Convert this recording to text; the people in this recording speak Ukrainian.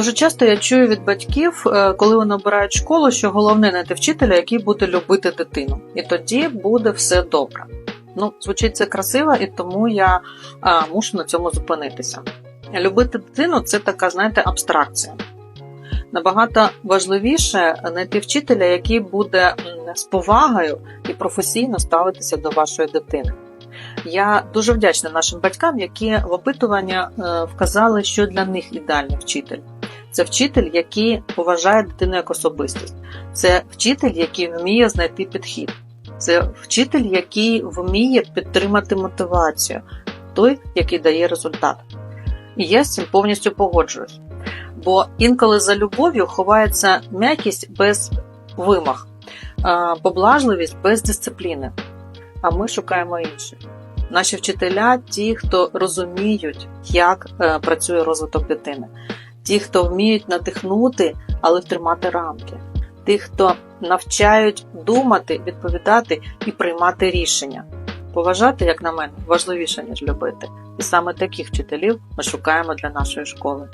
Дуже часто я чую від батьків, е, коли вони обирають школу, що головне знайти вчителя, який буде любити дитину, і тоді буде все добре. Ну, звучить це красиво, і тому я а, мушу на цьому зупинитися. Любити дитину це така, знаєте, абстракція. Набагато важливіше знайти вчителя, який буде з повагою і професійно ставитися до вашої дитини. Я дуже вдячна нашим батькам, які в опитування е, вказали, що для них ідеальний вчитель. Це вчитель, який поважає дитину як особистість. Це вчитель, який вміє знайти підхід. Це вчитель, який вміє підтримати мотивацію, той, який дає результат. І я з цим повністю погоджуюсь. Бо інколи за любов'ю ховається м'якість без вимог, поблажливість без дисципліни. А ми шукаємо інших. Наші вчителя ті, хто розуміють, як е, працює розвиток дитини, ті, хто вміють надихнути, але втримати рамки, ті, хто навчають думати, відповідати і приймати рішення. Поважати, як на мене, важливіше, ніж любити. І саме таких вчителів ми шукаємо для нашої школи.